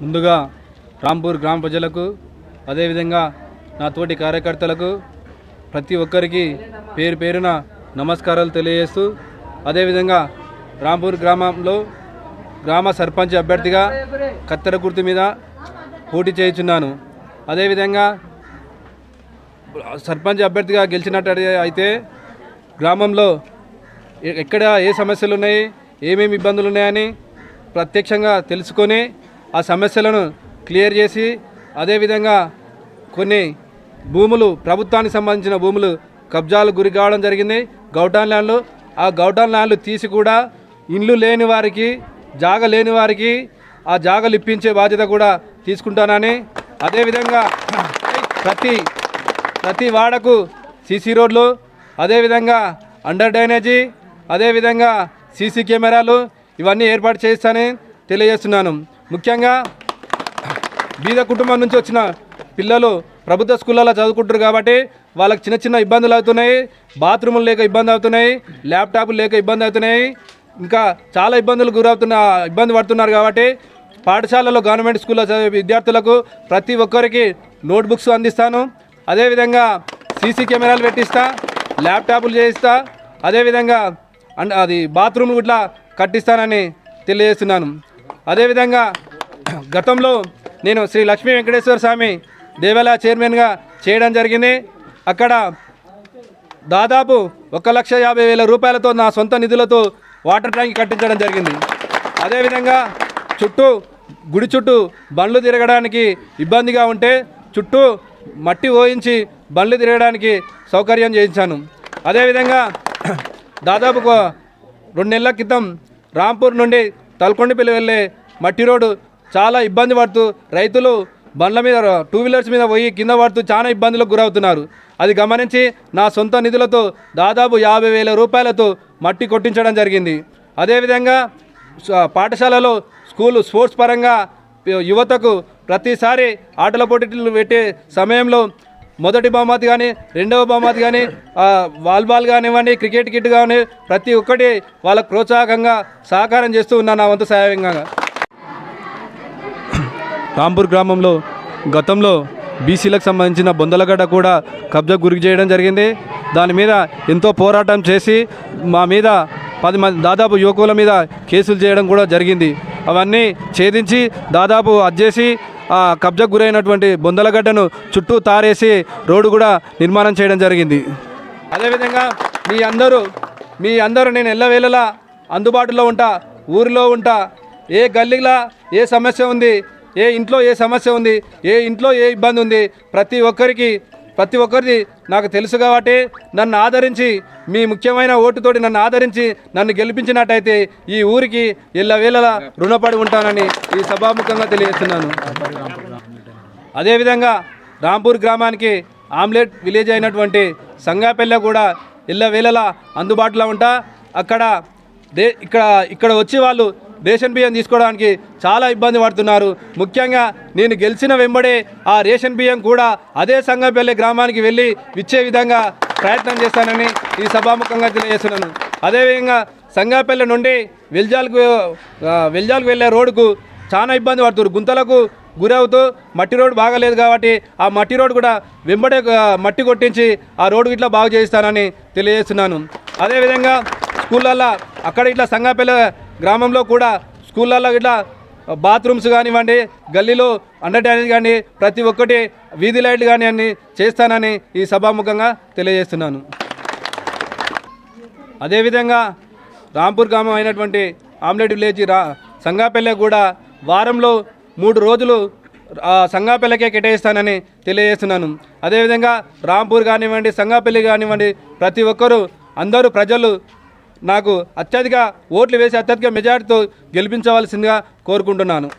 ముందుగా రాంపూర్ గ్రామ ప్రజలకు అదేవిధంగా నా తోటి కార్యకర్తలకు ప్రతి ఒక్కరికి పేరు పేరున నమస్కారాలు తెలియజేస్తూ అదేవిధంగా రాంపూర్ గ్రామంలో గ్రామ సర్పంచ్ అభ్యర్థిగా కత్తెర గుర్తు మీద పోటీ చేయుచున్నాను. అదేవిధంగా సర్పంచ్ అభ్యర్థిగా గెలిచినట్టు అయితే గ్రామంలో ఎ- ఎక్కడ ఏ సమస్యలు ఉన్నాయి ఏమేమి ఇబ్బందులు ఉన్నాయని ప్రత్యక్షంగా తెలుసుకొని ఆ సమస్యలను క్లియర్ చేసి అదేవిధంగా కొన్ని భూములు ప్రభుత్వానికి సంబంధించిన భూములు కబ్జాలు గురి కావడం జరిగింది. గౌటాన్ ల్యాండ్లు ఆ గౌటాన్ ల్యాండ్లు తీసి కూడా ఇండ్లు లేని వారికి జాగ లేని వారికి ఆ జాగలు ఇప్పించే బాధ్యత కూడా తీసుకుంటానని. అదేవిధంగా ప్రతి ప్రతి వాడకు సీసీ రోడ్లు అదేవిధంగా అండర్ డ్రైనేజీ అదేవిధంగా సీసీ కెమెరాలు ఇవన్నీ ఏర్పాటు చేస్తానని తెలియజేస్తున్నాను. ముఖ్యంగా బీద కుటుంబం నుంచి వచ్చిన పిల్లలు ప్రభుత్వ స్కూళ్ళలో చదువుకుంటారు కాబట్టి వాళ్ళకి చిన్న చిన్న ఇబ్బందులు అవుతున్నాయి బాత్రూములు లేక ఇబ్బంది అవుతున్నాయి ల్యాప్టాప్లు లేక ఇబ్బంది అవుతున్నాయి. ఇంకా చాలా ఇబ్బందులు గురవుతున్న ఇబ్బంది పడుతున్నారు కాబట్టి పాఠశాలలో గవర్నమెంట్ స్కూల్లో చదివే విద్యార్థులకు ప్రతి ఒక్కరికి నోట్బుక్స్ అందిస్తాను. అదేవిధంగా సీసీ కెమెరాలు పెట్టిస్తా ల్యాప్టాప్లు చేయిస్తా అదేవిధంగా అది బాత్రూమ్లు ఇట్లా కట్టిస్తానని తెలియజేస్తున్నాను. అదేవిధంగా గతంలో నేను శ్రీ లక్ష్మీ వెంకటేశ్వర స్వామి దేవాలయ చైర్మన్గా చేయడం జరిగింది. అక్కడ దాదాపు ఒక లక్ష యాభై వేల రూపాయలతో నా సొంత నిధులతో వాటర్ ట్యాంక్ కట్టించడం జరిగింది. అదేవిధంగా చుట్టూ గుడి చుట్టూ బండ్లు తిరగడానికి ఇబ్బందిగా ఉంటే చుట్టూ మట్టి ఓయించి బండ్లు తిరగడానికి సౌకర్యం చేయించాను. అదేవిధంగా దాదాపు రెండు నెలల క్రితం రాంపూర్ నుండి తలకొండపల్లి వెళ్ళే మట్టి రోడ్డు చాలా ఇబ్బంది పడుతూ రైతులు బండ్ల మీద టూ వీలర్స్ మీద పోయి కింద పడుతూ చాలా ఇబ్బందులకు గురవుతున్నారు. అది గమనించి నా సొంత నిధులతో దాదాపు యాభై వేల రూపాయలతో మట్టి కొట్టించడం జరిగింది. అదేవిధంగా పాఠశాలలో స్కూల్ స్పోర్ట్స్ పరంగా యువతకు ప్రతిసారి ఆటల పోటీలు పెట్టే సమయంలో మొదటి బహుమతి కానీ రెండవ బహుమతి కానీ వాలీబాల్ కానివ్వండి క్రికెట్ కిట్ కానీ ప్రతి ఒక్కటి వాళ్ళకు ప్రోత్సాహకంగా సహకారం చేస్తూ ఉన్నాను నా వంతు సహాయంగా. రాంపూర్ గ్రామంలో గతంలో బీసీలకు సంబంధించిన బొందలగడ్డ కూడా కబ్జా గురి చేయడం జరిగింది. దాని మీద ఎంతో పోరాటం చేసి మా మీద పది మంది దాదాపు యువకుల మీద కేసులు చేయడం కూడా జరిగింది. అవన్నీ ఛేదించి దాదాపు అజ్జేసి ఆ కబ్జా గురైనటువంటి బొందలగడ్డను చుట్టూ తారేసి రోడ్డు కూడా నిర్మాణం చేయడం జరిగింది. అదేవిధంగా మీ అందరూ మీ అందరూ నేను ఎల్లవేళలా అందుబాటులో ఉంటా ఊరిలో ఉంటా. ఏ గల్లీలా ఏ సమస్య ఉంది ఏ ఇంట్లో ఏ సమస్య ఉంది ఏ ఇంట్లో ఏ ఇబ్బంది ఉంది ప్రతి ఒక్కరికి ప్రతి ఒక్కరిది నాకు తెలుసు కాబట్టి నన్ను ఆదరించి మీ ముఖ్యమైన ఓటుతోటి నన్ను ఆదరించి నన్ను గెలిపించినట్టయితే ఈ ఊరికి ఎల్లవేళలా రుణపడి ఉంటానని ఈ సభాముఖంగా తెలియజేస్తున్నాను. అదేవిధంగా రాంపూర్ గ్రామానికి ఆమ్లెట్ విలేజ్ అయినటువంటి సంగాపల్లె కూడా ఎల్లవేళలా అందుబాటులో ఉంటా. అక్కడ దే ఇక్కడ ఇక్కడ వచ్చి వాళ్ళు రేషన్ బియ్యం తీసుకోవడానికి చాలా ఇబ్బంది పడుతున్నారు. ముఖ్యంగా నేను గెలిచిన వెంబడే ఆ రేషన్ బియ్యం కూడా అదే సంగపల్లి గ్రామానికి వెళ్ళి ఇచ్చే విధంగా ప్రయత్నం చేస్తానని ఈ సభాముఖంగా తెలియజేస్తున్నాను. అదేవిధంగా సంగాపల్లి నుండి వెల్జాల్కు వెల్జాలకు వెల్జాల్కు వెళ్ళే రోడ్డుకు చాలా ఇబ్బంది పడుతున్నారు. గుంతలకు గురవుతూ మట్టి రోడ్డు బాగాలేదు కాబట్టి ఆ మట్టి రోడ్డు కూడా వెంబడే మట్టి కొట్టించి ఆ రోడ్డు ఇట్లా బాగు చేయిస్తానని తెలియజేస్తున్నాను. అదేవిధంగా స్కూళ్ళల్లో అక్కడ ఇట్లా సంగాపల్లి గ్రామంలో కూడా స్కూళ్ళల్లో ఇట్లా బాత్రూమ్స్ కానివ్వండి గల్లీలో అండర్ డ్యానేజ్ కానీ ప్రతి ఒక్కటి వీధి లైట్లు కానీ అన్నీ చేస్తానని ఈ సభాముఖంగా తెలియజేస్తున్నాను. అదేవిధంగా రాంపూర్ గ్రామం అయినటువంటి ఆమ్లెట్ విలేజ్ రా సంగాపల్లె కూడా వారంలో మూడు రోజులు సంగాపల్లెకే కేటాయిస్తానని తెలియజేస్తున్నాను. అదేవిధంగా రాంపూర్ కానివ్వండి సంగాపల్లి కానివ్వండి ప్రతి ఒక్కరూ అందరూ ప్రజలు నాకు అత్యధిక ఓట్లు వేసి అత్యధిక మెజార్టీతో గెలిపించవలసిందిగా కోరుకుంటున్నాను.